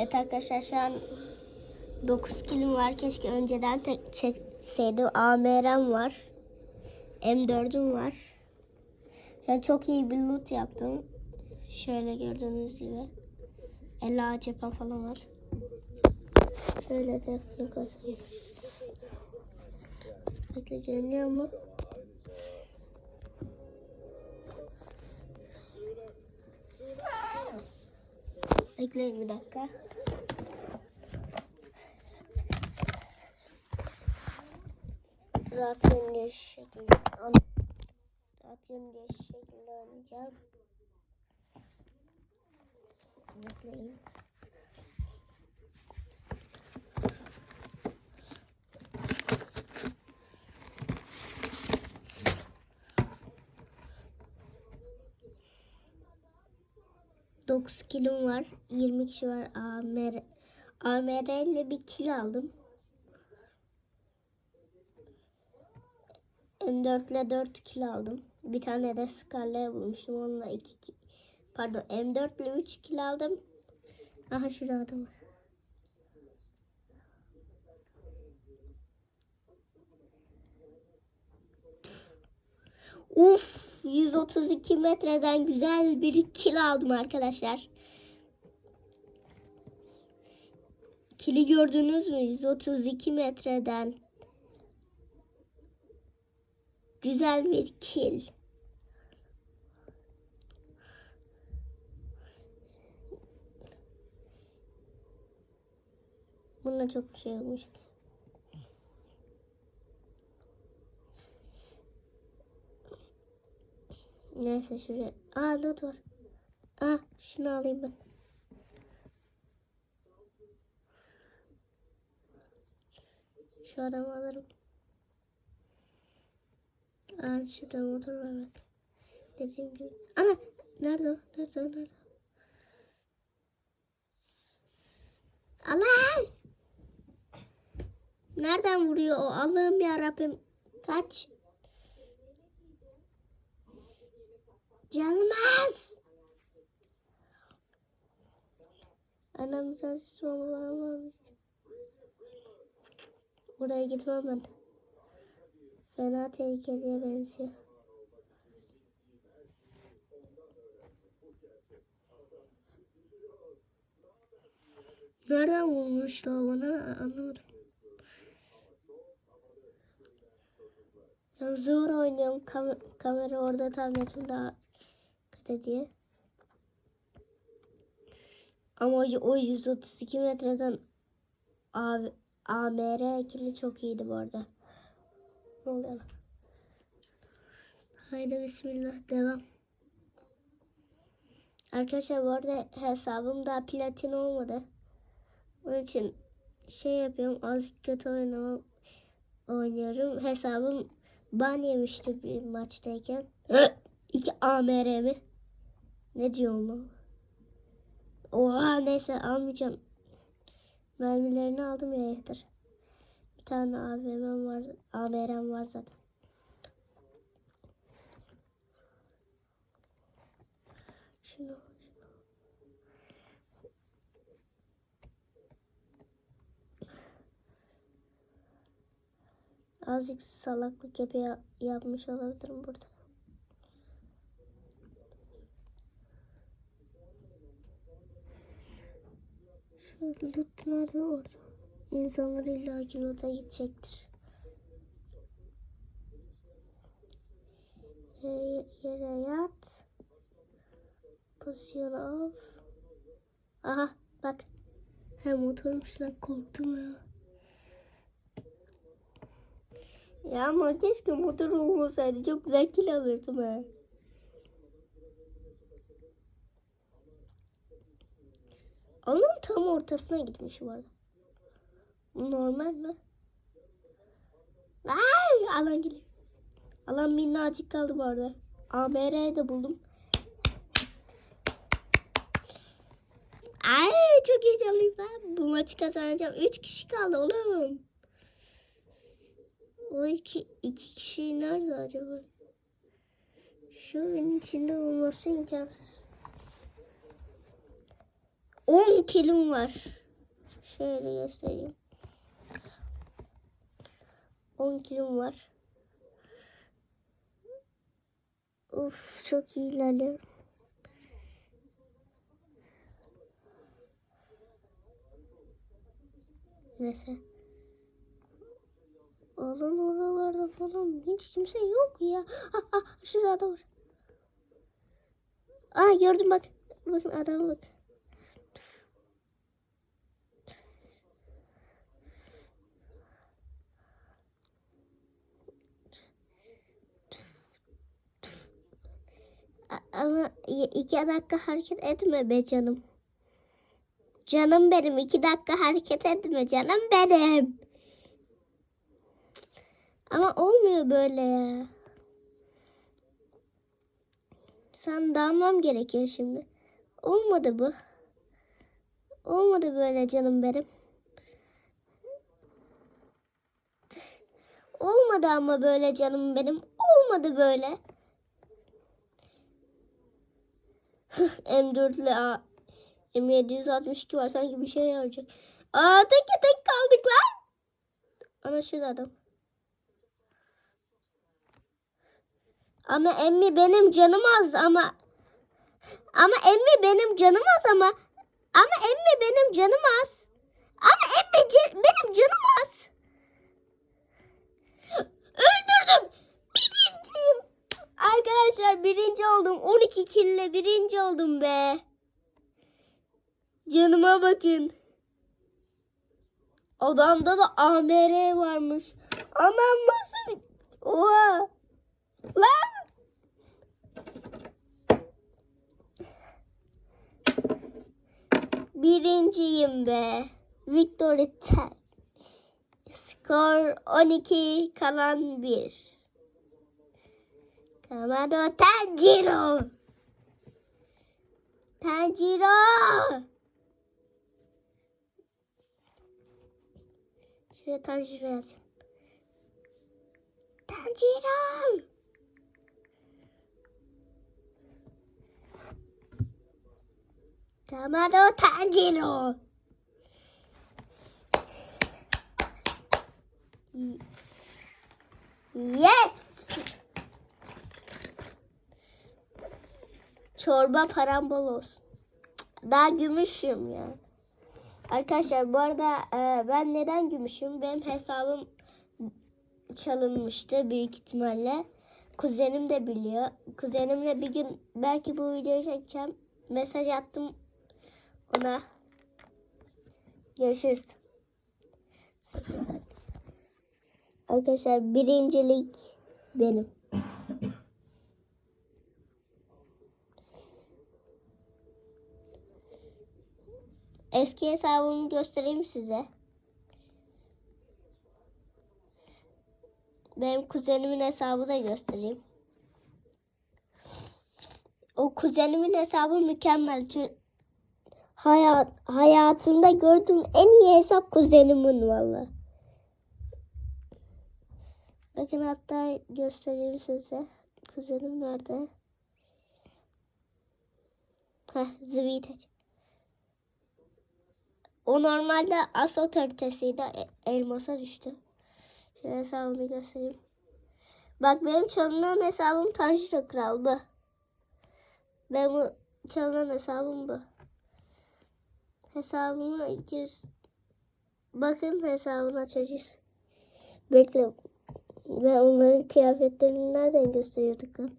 Evet arkadaşlar şu an 9 kilim var. Keşke önceden tek çekseydim. AMR'm var. M4'üm var. An çok iyi bir loot yaptım. Şöyle gördüğünüz gibi. 50 ağaç yapan falan var. Şöyle telefonu kasayım. Bekle görünüyor mu? Bekleyin bir dakika. Rahat yönlü şekilde rahat yönlü şekilde oynayacağım. Bekleyin. Dokuz kilom var. 20 kişi var. AMR, AMR ile bir kil aldım. M4 ile 4 kilo aldım. Bir tane de Scarlet'ı bulmuştum. Onunla 2 ki- pardon M4 ile 3 kilo aldım. Aha şurada adam var. Uf 132 metreden güzel bir kil aldım arkadaşlar. Kili gördünüz mü? 132 metreden. Güzel bir kil. Bunda çok bir şey olmuş Neyse şuraya. Aa not var. Aa şunu alayım ben. Şu adamı alırım. Aa şurada motor var bak. Dediğim gibi. Ana! Nerede o? Nerede o? Nerede o? Allah! Nereden vuruyor o? Allah'ım ya Rabbim. Kaç. Bir tane sis bombalarım varmış. Buraya gitmem ben. Fena tehlikeliye benziyor. Nereden vurmuşlar bana anlamadım. Yani zor oynuyorum. Kam kamera orada tabletim kötü diye. Ama o, o 132 metreden A- AMR ikili çok iyiydi bu arada. Ne oluyor? Haydi bismillah devam. Arkadaşlar bu arada hesabım daha platin olmadı. Onun için şey yapıyorum az kötü oynamam oynuyorum. Hesabım ban yemişti bir maçtayken. İki AMR mi? Ne diyorum lan? Oha neyse almayacağım. Mermilerini aldım ya yeter. Bir tane AVM'm var. AMR'm var zaten. Şunu Azıcık salaklık yapı yapmış olabilirim burada. Loot nerede orada? İnsanlar illa ki loot'a gidecektir. Yere, yere yat. Pozisyon al. Aha bak. Hem oturmuş lan korktum ya. Ya ama keşke motor olmasaydı. Çok güzel kill alırdım ha. Alanın tam ortasına gitmiş bu arada. Normal mi? Ay alan geliyor. Alan minnacık kaldı bu arada. AMR'yi de buldum. Ay çok heyecanlıyım ben. Bu maçı kazanacağım. 3 kişi kaldı oğlum. O iki, iki kişi nerede acaba? Şu evin içinde olması imkansız. 10 kilim var. Şöyle göstereyim. 10 kilim var. Of çok iyi ilerliyorum. Neyse. Alın oralarda falan hiç kimse yok ya. Ah, ah, şurada adam var. Aa gördüm bak. Bakın adam bak. A- Ama iki dakika hareket etme be canım. Canım benim iki dakika hareket etme canım benim. Ama olmuyor böyle ya. Sen dalmam gerekiyor şimdi. Olmadı bu. Olmadı böyle canım benim. Olmadı ama böyle canım benim. Olmadı böyle. M4 ile A- M762 var sanki bir şey yarayacak. Aa tek tek kaldık lan. Ana adam. Ama emmi benim canım az ama ama emmi benim canım az ama ama emmi benim canım az. Ama emmi benim canım az. Öldürdüm. Arkadaşlar birinci oldum. 12 kille birinci oldum be. Canıma bakın. Adamda da AMR varmış. Anam nasıl? Oha. Lan. Birinciyim be. Victory 10. Skor 12 kalan 1. Kamado Tanjiro. Tanjiro. Şuraya Tanjiro yazayım. Tanjiro. Kamado Tanjiro. Yes. Çorba param olsun. Daha gümüşüm ya. Arkadaşlar bu arada e, ben neden gümüşüm? Benim hesabım çalınmıştı büyük ihtimalle. Kuzenim de biliyor. Kuzenimle bir gün belki bu videoyu çekeceğim. Mesaj attım ona. Görüşürüz. Arkadaşlar birincilik benim. Eski hesabımı göstereyim size. Benim kuzenimin hesabı da göstereyim. O kuzenimin hesabı mükemmel. Çü- Hayat, hayatımda gördüğüm en iyi hesap kuzenimin valla. Bakın hatta göstereyim size. Kuzenim nerede? Heh, Zvitek. O normalde as otoritesiydi. E- elmasa düştü. Şöyle hesabımı göstereyim. Bak benim çalınan hesabım Tanjiro Kral bu. Benim çalınan hesabım bu. Hesabımı gir. Bakın hesabını açacağız. Bekle. Ve onların kıyafetlerini nereden gösteriyorduk lan?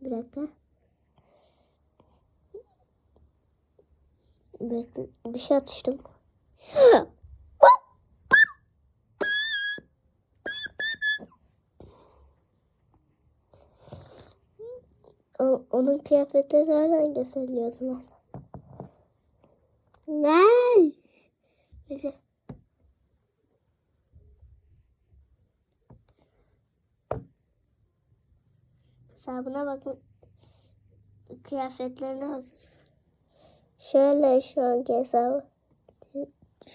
Bir dakika. Bekle. Bir şey atıştım. O, onun kıyafetleri nereden gösteriliyordu lan? Ne? Bekle. Hesabına bakma. Kıyafetlerine bak. Şöyle şu anki hesabı.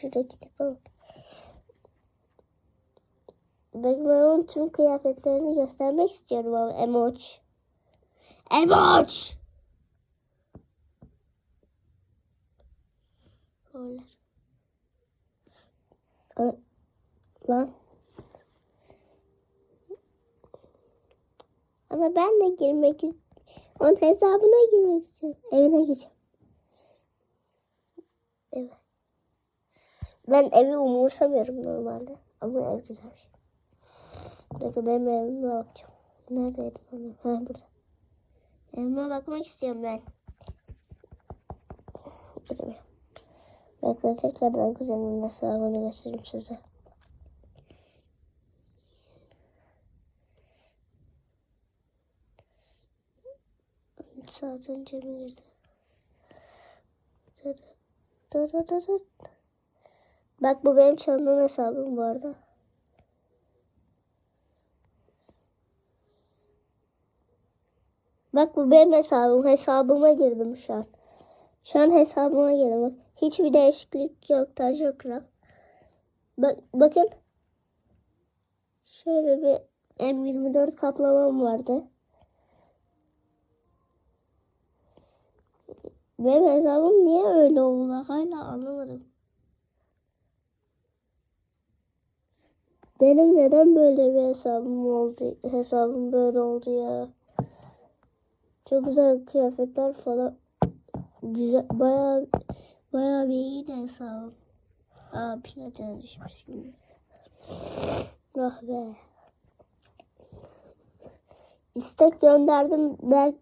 Şuradaki tipe bak. Onun tüm kıyafetlerini göstermek istiyorum ama emoç. Emoç! Aa, Lan. Ama ben de girmek istiyorum. Onun hesabına girmek istiyorum. Evine gireceğim. Evet. Ben evi umursamıyorum normalde. Ama ev güzelmiş. Bakın benim evime bakacağım. Neredeydi onu? Ha burada. Evime bakmak istiyorum ben. Dur. Bekle tekrardan kuzenimin hesabını göstereyim size. Saat önce mi girdi? Bak bu benim çalınan hesabım bu arada. Bak bu benim hesabım. Hesabıma girdim şu an. Şu an hesabıma girdim. Hiçbir değişiklik yok. Tanju Kral. Bak, bakın. Şöyle bir M24 kaplamam vardı. Benim hesabım niye öyle oldu? Hala anlamadım. Benim neden böyle bir hesabım oldu? Hesabım böyle oldu ya. Çok güzel kıyafetler falan. Güzel bayağı bayağı bir iyiydi hesabım. Aa platine düşmüş şimdi. Ah be. İstek gönderdim ben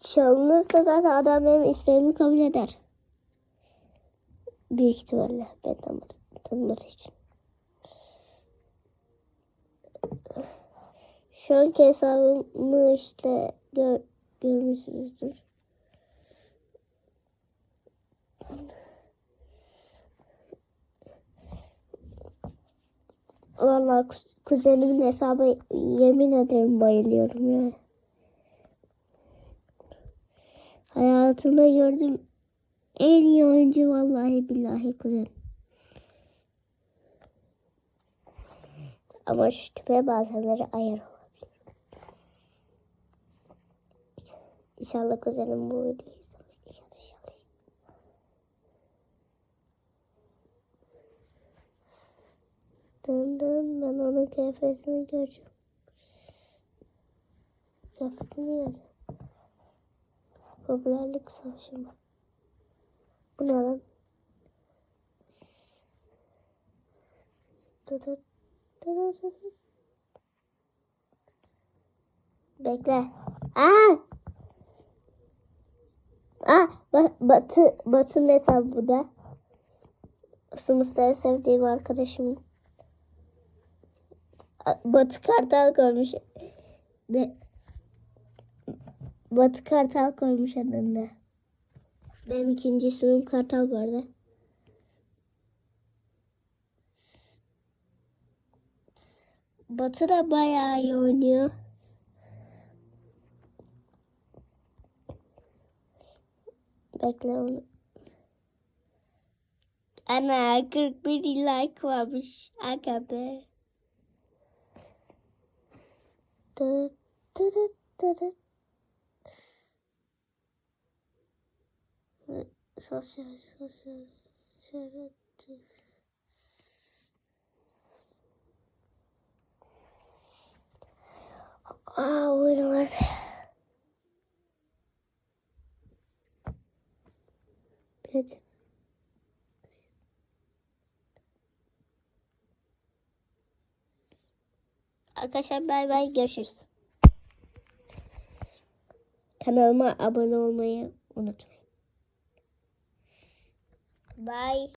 çalınırsa zaten adam benim isteğimi kabul eder. Büyük ihtimalle ben tanımadığı için. Şu anki hesabımı işte gör, görmüşsünüzdür. Vallahi kuz- kuzenimin hesabı yemin ederim bayılıyorum ya. Hayatımda gördüğüm en iyi oyuncu vallahi billahi kuzen. Ama şu tipe bazenleri ayar olabilir. İnşallah kuzenim bu videoyu izlemez. İnşallah inşallah. Dın dın ben onun kıyafetini göreceğim. Kıyafetini göreceğim. Popülerlik savaşı mı? Bu ne lan? Bekle. Aa! Aa, ba- Batı Batı'nın hesabı bu da. Sınıfta sevdiğim arkadaşım. Batı Kartal koymuş. Ve Batı Kartal koymuş adında. Benim ikinci ismim Kartal bu arada. Batı da bayağı iyi oynuyor. Bekle onu. Ana 41 like varmış. Aga be. Dı dı dı Sosyal, sosyal, şeretif. Aa, oyun vardı. Evet. Arkadaşlar bay bay görüşürüz. Kanalıma abone olmayı unutmayın. Bye.